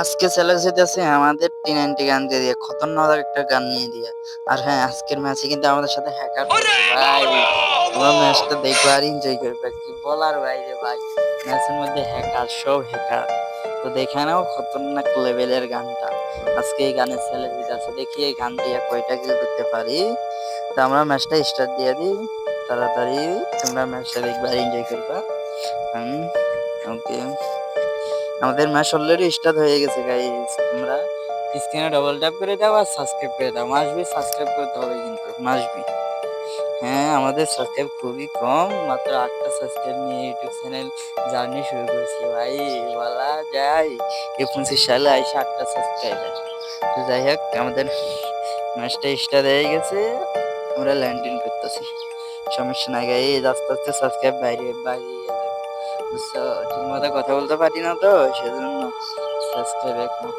আজকে চ্যালেঞ্জ হইতেছে আমাদের টি নাইনটি গান দিয়ে দিয়ে খতরনাক একটা গান নিয়ে দিয়ে। আর হ্যাঁ আজকের ম্যাচে কিন্তু আমাদের সাথে হ্যাকার ভাই তোমরা ম্যাচটা দেখবে আর এনজয় করবে। কি বলার বাইরে ভাই? ম্যাচের মধ্যে হ্যাকার সব হ্যাকার তো দেখে নাও খতরনাক লেভেলের গানটা। আজকে এই গানের চ্যালেঞ্জ আছে দেখি এই গান দিয়ে কয়টা কিল করতে পারি। তো আমরা ম্যাচটা স্টার্ট দিয়ে দিই তাড়াতাড়ি তোমরা ম্যাচটা দেখবে আর এনজয় করবে। হুম ওকে আমাদের ম্যাচ অলরেডি স্টার্ট হয়ে গেছে গাইস তোমরা স্ক্রিনে ডবল ট্যাপ করে দাও আর সাবস্ক্রাইব করে দাও। মাসবি সাবস্ক্রাইব করতে হবে কিন্তু, মাসবি। হ্যাঁ আমাদের সাবস্ক্রাইব খুবই কম, মাত্র আটটা সাবস্ক্রাইব নিয়ে ইউটিউব চ্যানেল জার্নি শুরু করেছি। ভাই, বলা যায় এ সালে আইসে আটটা সাবস্ক্রাইবার তো যাই হোক, আমাদের ম্যাচটা স্টার্ট হয়ে গেছে। আমরা ল্যান্ডিং করতেছি। সমস্যা নাই গাইজ আস্তে আস্তে সাবস্ক্রাইব বাইরে বাইরে ঠিক মতো কথা বলতে পারি না তো, সেজন্য সাবস্ক্রাইব কম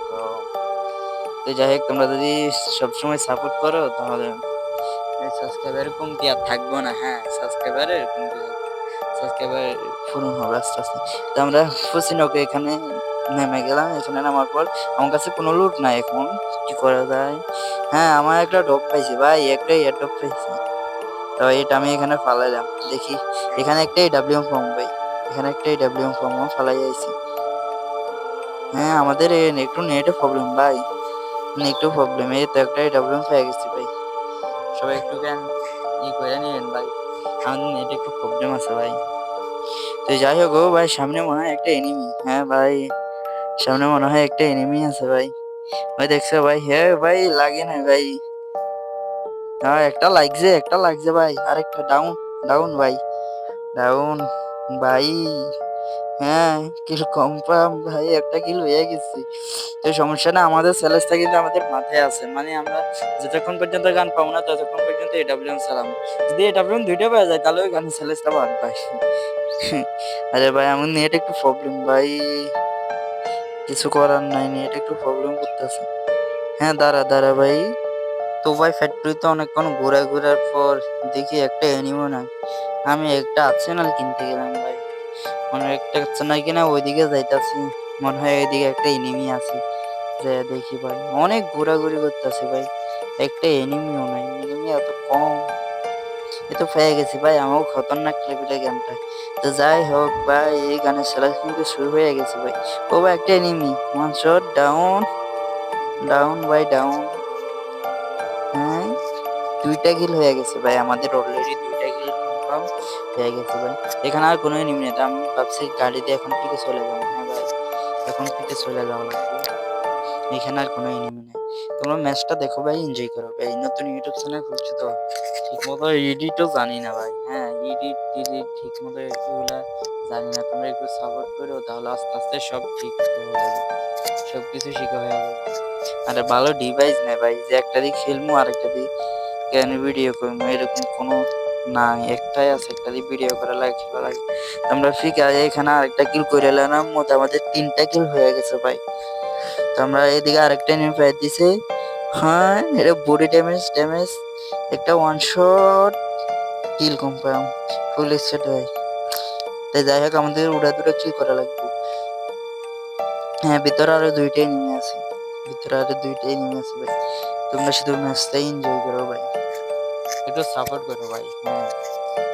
তো যাই হোক, তোমরা যদি সবসময় সাপোর্ট করো, তাহলে সাবস্ক্রাইবার কমতি আর থাকব না হ্যাঁ? সাবস্ক্রাইবারের কমতি সাবস্ক্রাইবার পূরণ হবে আস্তে আস্তে। তো আমরা ফুসিনকে এখানে নেমে গেলাম, এখানে নামার পর আমার কাছে কোনো লুট নাই এখন, কি করা যায়? হ্যাঁ আমার একটা ডপ পাইছি ভাই, একটা এয়ার ডপ পাইছি। তো এটা আমি এখানে ফালাইলাম, দেখি। এখানে একটা ডাব্লিউ ফর্ম ভাই এখানে একটা ডাব্লিউ ফর্ম ফালাই আইছি। হ্যাঁ আমাদের একটু নেটে প্রবলেম ভাই। একটু প্রবলেম এই তো একটা ডাব্লিউ পেয়ে গেছি, ভাই। সবাই একটু কেন ই করে নিবেন ভাই। আমাদের নেটে একটু প্রবলেম আছে, ভাই। তো যাই হোক ও ভাই, সামনে মনে হয় একটা এনিমি হ্যাঁ ভাই। সামনে মনে হয় একটা এনিমি আছে, ভাই। ভাই, দেখছ, ভাই? হ্যাঁ ভাই, লাগে না, ভাই। হ্যাঁ একটা লাগছে একটা লাগছে, ভাই। আরেকটা ডাউন ডাউন ভাই। ডাউন ভাই হ্যাঁ কিল কনফার্ম ভাই, একটা কিলো হয়ে গেছে। তো সমস্যা না, আমাদের চ্যালেঞ্জটা কিন্তু আমাদের মাথায় আছে। মানে আমরা যতক্ষণ পর্যন্ত গান পাবো না, ততক্ষণ পর্যন্ত এডাব্লিউ চালাম যদি এডাব্লিউ দুইটা পাওয়া যায়, তাহলে ওই গানের চ্যালেঞ্জটা বাদ পাই আরে ভাই, আমার নেট একটু প্রবলেম ভাই। কিছু করার নাই নেট একটু প্রবলেম করতেছে। হ্যাঁ দাঁড়া দাঁড়া ভাই। তো ভাই ফ্যাক্টরিতে অনেকক্ষণ ঘোরা ঘোরার পর দেখি একটা অ্যানিমো নাই। আমি একটা আর্সেনাল কিনতে গেলাম ভাই। মনে হয় একটা আর্সেনাল কিনা ওইদিকে যাইতাছি। মনে হয় এদিকে একটা এনিমি আছে। যে দেখি ভাই, অনেক ঘোরাঘুরি করতেছে ভাই। একটা এনিমিও নাই। এনিমি এত কম। এ তো পেয়ে গেছি ভাই আমাও খতরনাক লেভেলে গানটা তো যাই হোক ভাই, এই গানের সেলা কিন্তু শুরু হয়ে গেছে ভাই। ও ভাই, একটা enemy one shot down down by down হ্যাঁ দুইটা কিল হয়ে গেছে ভাই, আমাদের অলরেডি দুইটা কিল কনফার্ম হয়ে গেছে ভাই। এখানে আর কোনো এনিমি নেই আমি ভাবছি গাড়ি দিয়ে এখন পিকে চলে যাব। হ্যাঁ ভাই, এখন পিকে চলে যাওয়া লাগবে। এখানে আর কোনো এনিমি নেই। তোমরা ম্যাচটা দেখো ভাই এনজয় করো ভাই। নতুন ইউটিউব চ্যানেল খুলছি তো ঠিক মতো এডিটও জানি না ভাই। হ্যাঁ এডিট টিডিট ঠিক মতো এগুলা জানি না, তোমরা একটু সাপোর্ট করো, তাহলে আস্তে আস্তে সব ঠিক হয়ে যাবে। সব কিছু শিখা হয়ে যাবে। আর ভালো ডিভাইস নেই ভাই, যে একটা দিক খেলব আর একটা দিক কেন ভিডিও করব, এরকম কোনো নাই। একটাই আছে, একটা দিয়ে ভিডিও করা লাগে, খেলা লাগে। আমরা ফ্রি এখানে আরেকটা কিল করে এলাম মতো আমাদের তিনটা কিল হয়ে গেছে ভাই। তো আমরা এদিকে আরেকটা নিয়ে পেয়ে দিছে। হ্যাঁ এটা বডি ড্যামেজ ড্যামেজ একটা one shot kill confirm full set হয় তাই যাই হোক, আমাদের উড়া দুটা কিল করা লাগবে? হ্যাঁ ভিতরে আরও দুইটাই নেমে আছে। ভিতরে আরও দুইটাই নেমে আছে ভাই। তোমরা শুধু ম্যাচটাই এনজয় করো ভাই। একটু সাপোর্ট করো ভাই হ্যাঁ।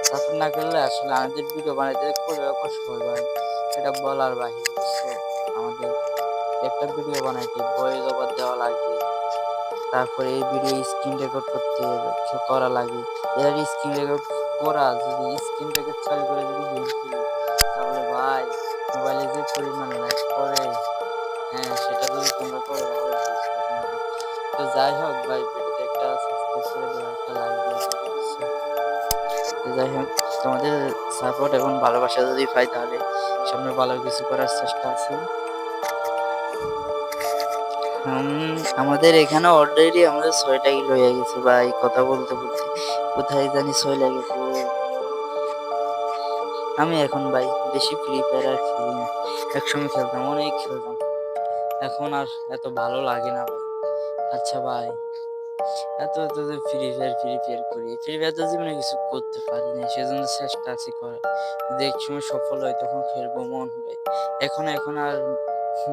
সাপোর্ট না করলে আসলে আমাদের ভিডিও বানাইতে কষ্ট হয় ভাই। এটা বলার বুঝছ আমাদের একটা ভিডিও বানাইতে বয়েস ওভার দেওয়া লাগে। তারপরে এই ভিডিও স্ক্রিন রেকর্ড করতে করা লাগে। এর স্ক্রিন রেকর্ড করা, যদি স্ক্রিন রেকর্ড চালু করে যদি তাহলে ভাই মোবাইলে যে পরিমাণ লাইক করে হ্যাঁ সেটা যদি তোমরা করো তো যাই হোক ভাই ভিডিওতে একটা যাই হোক, তোমাদের সাপোর্ট এবং ভালোবাসা যদি পাই, তাহলে সামনে ভালো কিছু করার চেষ্টা আছে। আমাদের এখানে অলরেডি আমাদের ছয়টা কিলো গেছে ভাই, কথা বলতে বলতে। কোথায় জানি ছয় লেগেছে আমি এখন ভাই বেশি ফ্রি ফায়ার আর খেলি না। একসময় খেলতাম, অনেক খেলতাম। এখন আর এত ভালো লাগে না ভাই। আচ্ছা ভাই, এত এত যে ফ্রি ফায়ার ফ্রি ফায়ার করি। ফ্রি ফায়ার তো জীবনে কিছু করতে পারি না সেজন্য চেষ্টা আছি করে যদি এক সময় সফল হয় তখন খেলব মন হবে এখন এখন আর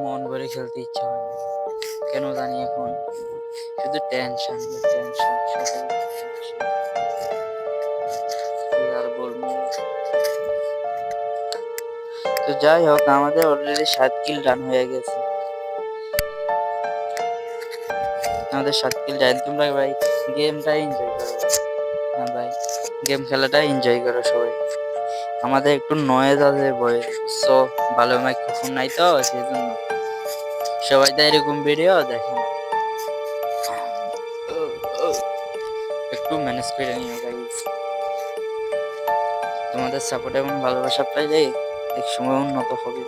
মন ভরে খেলতে ইচ্ছা হয় না। কেন জানি এখন শুধু টেনশন টেনশন তো যাই হোক, আমাদের অলরেডি সাত কিল রান হয়ে গেছে। আমাদের সাত কিল রান তোমরা ভাই গেমটা এনজয় করো। হ্যাঁ ভাই গেম খেলাটা এনজয় করো সবাই। আমাদের একটু নয়েজ আছে সো ভালো মাইক্রোফোন নাই তো সেই জন্য সবাই তো এরকম ভিডিও দেখে একটু ম্যানেজ করে নিও গাইস তোমাদের সাপোর্ট এবং ভালোবাসা পাইলে এক সময় উন্নত হবে।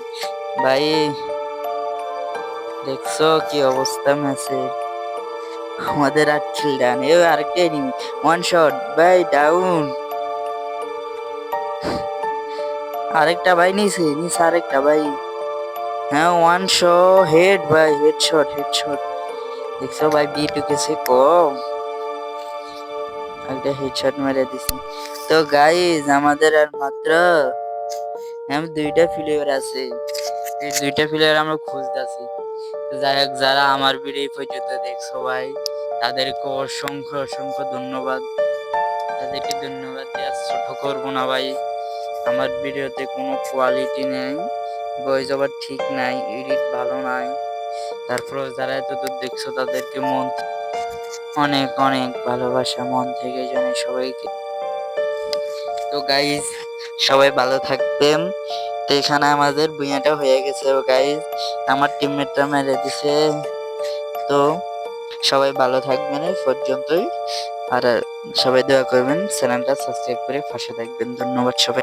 ভাই, দেখছ কি অবস্থা ম্যাচের আমাদের আর কিল ডান এ আরেকটা ওয়ান শট ভাই ডাউন আরেকটা ভাই নিছে নিছে আরেকটা ভাই। হ্যাঁ ওয়ান শো হেড ভাই হেড শট হেড শট দেখছ ভাই বি ঢুকেছে কম। একটা হেড শট মেরে দিছি। তো গাইজ আমাদের আর মাত্র আমি দুইটা প্লেয়ার আছে। এই দুইটা প্লেয়ার আমরা খুঁজতেছি। তো যাই হোক, যারা আমার ভিডিও পর্যন্ত দেখছ ভাই, তাদেরকে অসংখ্য অসংখ্য ধন্যবাদ। তাদেরকে ধন্যবাদ দিয়ে ছোট করব না ভাই। আমার ভিডিওতে কোনো কোয়ালিটি নেই ভয়েস ওভার ঠিক নাই এডিট ভালো নাই। তারপর যারা এতদূর দেখছ তাদেরকে মন অনেক অনেক ভালোবাসা, মন থেকে জানাই সবাইকে। তো গাইজ সবাই ভালো থাকবেন। তো এখানে আমাদের ভুঁইয়াটা হয়ে গেছে ও গাইজ আমার টিমমেটটা মেরে দিছে। তো সবাই ভালো থাকবেন এই পর্যন্তই। আর সবাই দোয়া করবেন, চ্যানেলটা সাবস্ক্রাইব করে পাশে থাকবেন। ধন্যবাদ সবাই।